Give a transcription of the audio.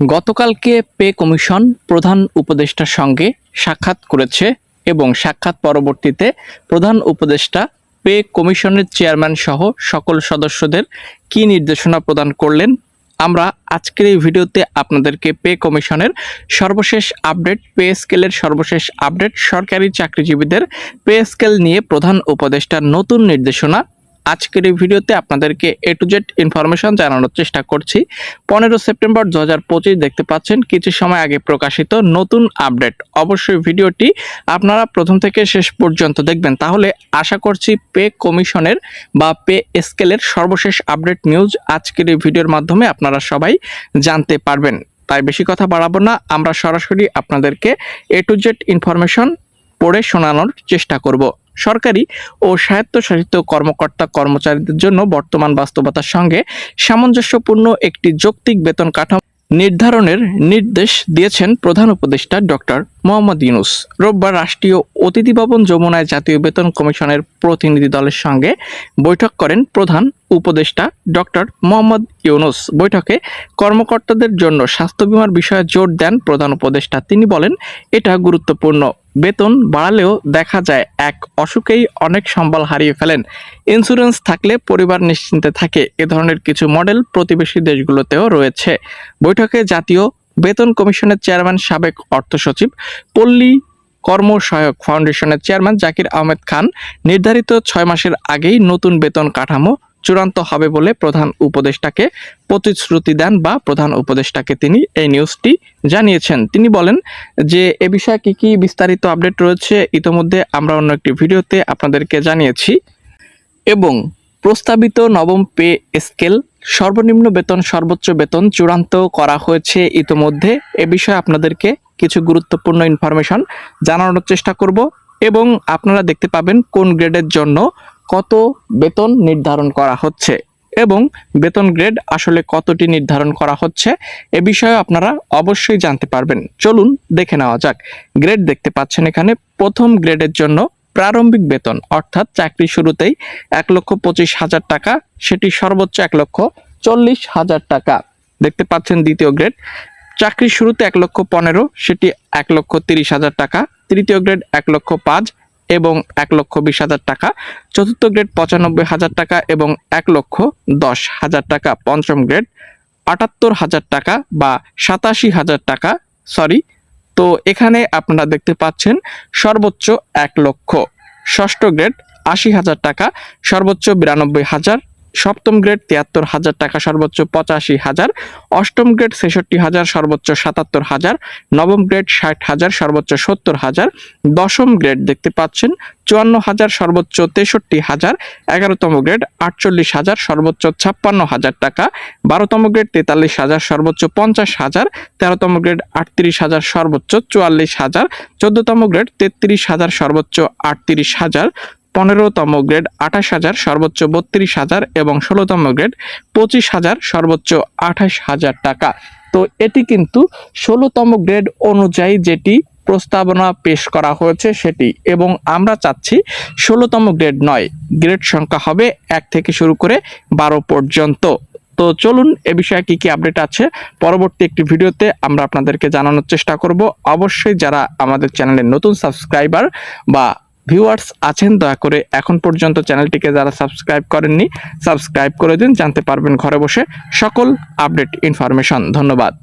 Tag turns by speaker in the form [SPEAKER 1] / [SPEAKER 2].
[SPEAKER 1] গতকালকে pay commission প্রধান উপদেষ্টার সঙ্গে সাক্ষাৎ করেছে এবং সাক্ষাৎ পরবর্তীতে প্রধান উপদেষ্টা, পে কমিশনের চেয়ারম্যান সহ সকল সদস্যদের কি নির্দেশনা প্রদান করলেন, আমরা আজকের এই ভিডিওতে আপনাদেরকে পে কমিশনের সর্বশেষ আপডেট, পে স্কেলের সর্বশেষ আপডেট, সরকারি চাকরিজীবীদের পে স্কেল নিয়ে প্রধান উপদেষ্টার নতুন নির্দেশনা আজকের এই ভিডিওতে আপনাদেরকে এ টু জেড ইনফরমেশন জানানোর চেষ্টা করছি। পনেরো সেপ্টেম্বর দু হাজার পঁচিশ দেখতে পাচ্ছেন, কিছু সময় আগে প্রকাশিত নতুন আপডেট। অবশ্যই ভিডিওটি আপনারা প্রথম থেকে শেষ পর্যন্ত দেখবেন। তাহলে আশা করছি পে কমিশনের বা পে স্কেলের সর্বশেষ আপডেট নিউজ আজকের এই ভিডিওর মাধ্যমে আপনারা সবাই জানতে পারবেন। তাই বেশি কথা বাড়াবো না, আমরা সরাসরি আপনাদেরকে এ টু জেড ইনফরমেশন পড়ে শোনানোর চেষ্টা করব। সরকারি ও স্বায়ত্তশাসিত কর্মকর্তা কর্মচারীদের জন্য বর্তমান বাস্তবতার সঙ্গে সামঞ্জস্যপূর্ণ একটি যৌক্তিক বেতন কাঠামো নির্ধারণের নির্দেশ দিয়েছেন প্রধান উপদেষ্টা ডক্টর মোহাম্মদ ইউনুস। রোববার রাষ্ট্রীয় অতিথি ভবন যমুনায় জাতীয় বেতন কমিশনের প্রতিনিধি দলের সঙ্গে বৈঠক করেন প্রধান উপদেষ্টা ডক্টর মোহাম্মদ ইউনুস। বৈঠকে কর্মকর্তাদের জন্য স্বাস্থ্য বিমার বিষয়ে জোর দেন প্রধান উপদেষ্টা। তিনি বলেন, এটা গুরুত্বপূর্ণ। বেতন বাড়ালেও দেখা যায় এক অসুখেই অনেক সম্বল হারিয়ে ফেলেন। ইন্স্যুরেন্স থাকলে পরিবার নিশ্চিন্তে থাকে, এ ধরনের কিছু মডেল প্রতিবেশী দেশগুলোতেও রয়েছে। বৈঠকে জাতীয় বেতন কমিশনের চেয়ারম্যান, সাবেক অর্থ সচিব, পল্লী কর্ম সহায়ক ফাউন্ডেশনের চেয়ারম্যান জাকির আহমেদ খান নির্ধারিত ছয় মাসের আগেই নতুন বেতন কাঠামো চূড়ান্ত হবে বলে প্রধান উপদেষ্টাকে প্রতিশ্রুতি দেন বা প্রধান উপদেষ্টাকে তিনি এই নিউজটি জানিয়েছেন। তিনি বলেন যে, এ বিষয়ে কী কী বিস্তারিত আপডেট রয়েছে ইতোমধ্যে আমরা অন্য একটি ভিডিওতে আপনাদেরকে জানিয়েছি। এবং প্রস্তাবিত নবম পে স্কেল, সর্বনিম্ন বেতন, সর্বোচ্চ বেতন চূড়ান্ত করা হয়েছে ইতোমধ্যে। এ বিষয়ে আপনাদেরকে কিছু গুরুত্বপূর্ণ ইনফরমেশন জানানোর চেষ্টা করব। এবং আপনারা দেখতে পাবেন কোন গ্রেডের জন্য কত বেতন নির্ধারণ করা হচ্ছে এবং বেতন গ্রেড আসলে কতটি নির্ধারণ করা হচ্ছে এ বিষয়ে আপনারা অবশ্যই জানতে পারবেন। চলুন দেখে নেওয়া যাক। গ্রেড দেখতে পাচ্ছেন এখানে। প্রথম গ্রেডের জন্য প্রারম্ভিক বেতন, অর্থাৎ চাকরি শুরুতেই এক লক্ষ পঁচিশ হাজার টাকা, সেটি সর্বোচ্চ এক লক্ষ চল্লিশ হাজার টাকা। দেখতে পাচ্ছেন দ্বিতীয় গ্রেড। চাকরি শুরুতে এক লক্ষ পনেরো, সেটি এক লক্ষ তিরিশ হাজার টাকা। তৃতীয় গ্রেড, এক লক্ষ পাঁচ এবং এক লক্ষ বিশ হাজার টাকা। চতুর্থ গ্রেড পঁচানব্বই হাজার টাকা এবং এক লক্ষ দশ হাজার টাকা। পঞ্চম গ্রেড আটাত্তর হাজার টাকা বা সাতাশি হাজার টাকা সরি তো এখানে আপনারা দেখতে পাচ্ছেন সর্বোচ্চ এক লক্ষ। ষষ্ঠ গ্রেড আশি হাজার টাকা, সর্বোচ্চ বিরানব্বই হাজার সপ্তম গ্রেড তিয়াত্তর হাজার টাকা, সর্বোচ্চ পঁচাশি হাজার। অষ্টম গ্রেড ছেষট্টি হাজার, সর্বোচ্চ সাতাত্তর হাজার। নবম গ্রেড ষাট হাজার, সর্বোচ্চ সত্তর হাজার। দশম গ্রেড দেখতে পাচ্ছেন, চুয়ান্ন হাজার, সর্বোচ্চ তেষট্টি হাজার। এগারোতম গ্রেড আটচল্লিশ হাজার, সর্বোচ্চ ছাপ্পান্ন হাজার টাকা। বারোতম গ্রেড তেতাল্লিশ হাজার, সর্বোচ্চ পঞ্চাশ হাজার। তেরোতম গ্রেড আটত্রিশ হাজার, সর্বোচ্চ চুয়াল্লিশ হাজার। চোদ্দতম গ্রেড তেত্রিশ হাজার, সর্বোচ্চ আটত্রিশ হাজার। পনেরোতম গ্রেড আঠাশ হাজার, সর্বোচ্চ বত্রিশ হাজার এবং ষোলোতম গ্রেড পঁচিশ হাজার, সর্বোচ্চ আঠাশ হাজার টাকা। তো এটি কিন্তু ষোলোতম গ্রেড অনুযায়ী যেটি প্রস্তাবনা পেশ করা হয়েছে সেটি। এবং আমরা চাচ্ছি ষোলোতম গ্রেড নয়, গ্রেড সংখ্যা হবে এক থেকে শুরু করে বারো পর্যন্ত। তো চলুন, এ বিষয়ে কি কি আপডেট আছে পরবর্তী একটি ভিডিওতে আমরা আপনাদেরকে জানানোর চেষ্টা করব। অবশ্যই যারা আমাদের চ্যানেলের নতুন সাবস্ক্রাইবার বা ভিউয়ার্স আছেন, দয়া করে এখন পর্যন্ত চ্যানেলটিকে যারা সাবস্ক্রাইব করেননি সাবস্ক্রাইব করে দিন, জানতে পারবেন ঘরে বসে সকল আপডেট ইনফরমেশন ধন্যবাদ।